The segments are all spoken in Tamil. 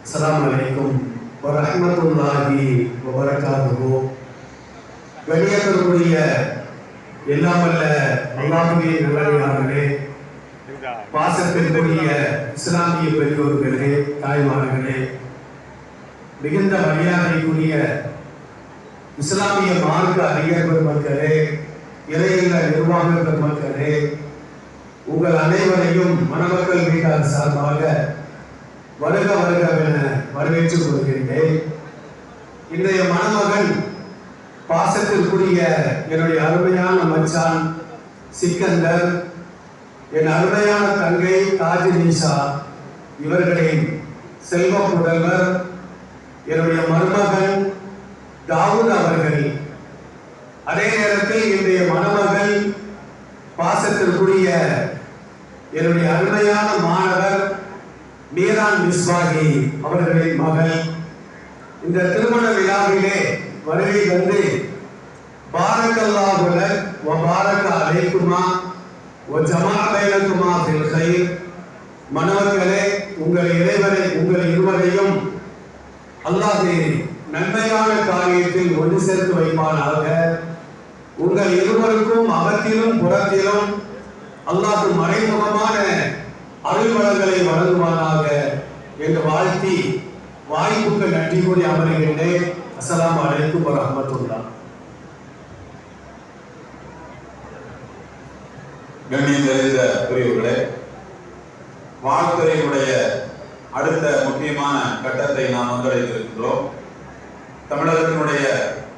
அஸ்ஸலாமு அலைக்கும் வரஹ்மத்துல்லாஹி வபரகாத்துஹு கண்ணியத்திற்குரிய எல்லாம் அல்ல அல்லாஹ்வின் நல்லடியார்களே பாசத்திற்குரிய இஸ்லாமிய பெரியோர்களே தாய்மார்களே மிகுந்த மரியாதைக்குரிய இஸ்லாமிய மார்க்க அறிஞர் பெருமக்களே இறையில நிர்வாக பெருமக்களே உங்கள் அனைவரையும் மணமக்கள் வீட்டார் சார்பாக வருக வருகவென வரவேற்றுக் கொள்கின்றேன். இன்றைய மணமகன் பாசத்திற்குரிய என்னுடைய அருமையான மச்சான் சிக்கந்தர் என் அருமையான தங்கை தாஜி நிஷா இவர்களின் செல்வ புதல்வர் என்னுடைய மருமகன் தாவூத் அவர்கள். அதே நேரத்தில் இன்றைய மணமகள் பாசத்திற்குரிய என்னுடைய அருமையான மாணவர் மீரான் மிஸ்வாகி அவர்களின் மகள் இந்த திருமண விழாவிலே வருகை வந்து பாரக்கல்லாஹுல வ பாரக அலைக்குமா வ ஜமா பைனக்குமா ஃபில் கைர். மணவர்களே உங்கள் இறைவரை உங்கள் இருவரையும் அல்லாஹே நன்மையான காரியத்தில் ஒன்று சேர்த்து வைப்பானாக. உங்கள் இருவருக்கும் அகத்திலும் புறத்திலும் அல்லாஹ் மறைமுகமான அருள் வளங்களை வழங்குவானாக என்று வாழ்த்தி வாய்ப்புக்கு நன்றி கூறி அமர்கின்றேன். அஸ்ஸலாமு அலைக்கும் வரஹ்மத்துல்லாஹ். கண்ணியம் தெரிந்த பிரிவுகளே வாழ்த்துறையினுடைய அடுத்த முக்கியமான கட்டத்தை நாம் வந்தடைந்திருக்கின்றோம் தமிழகத்தினுடைய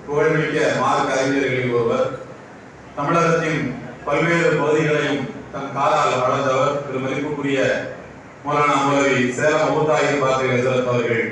புகழ்மிக்க மார்க்க அறிஞர்களில் ஒருவர் தமிழகத்தின் பல்வேறு பகுதிகளையும் தன் காலால் வளர்ந்தவர் திரு மதிப்புக்குரிய மௌலானா மூலவி சேலம் மூத்தாயிரம் பாத்திர அவர்கள்.